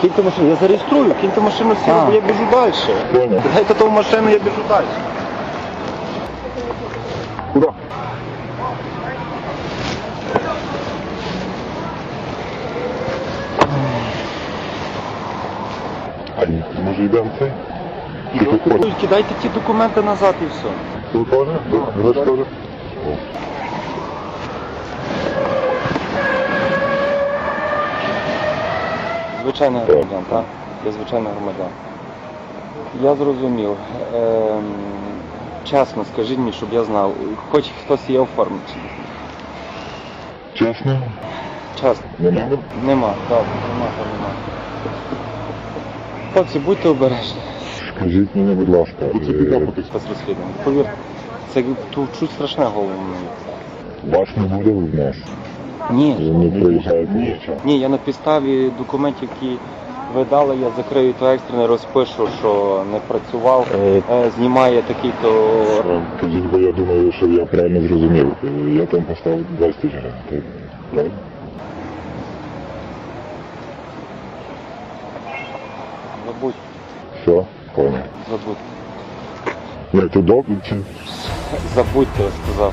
Киньте машину, я зареєструю, киньте машину сіло, А. я біжу далі. Понял. Дайте ту машину, я біжу далі. Куда? А ні, може йдемо цей? Чи тут хочеш? Тільки дайте ті документи назад і все. Тут теж? Ви ж теж? О. Звичайний громадян, так? Я звичайний громадян. Я зрозумів. Ем, чесно, скажіть мені, щоб я знав, хоч хтось є оформить. Чесно? Чесно. Нема? Нема, так, нема, то нема. Хлопці, будьте обережні. Скажіть мені, будь ласка, е, Спецрозслідування. Повірте, це тут чуть страшне голову мені. вас не буде в нас? Ні. Ви не приїжджаєте нічого? Ні, я на підставі документів, які ви дали, я закрию то екстрене, розпишу, що не працював, Е, е, знімає такий-то. Е, Тоді, бо я думаю, що я правильно зрозумів. Е, Я там поставив 20 тисяч гривень. так? Правильно? Забудь, Все, понял. забудь. Як ти добре чи? Забудьте, я сказав.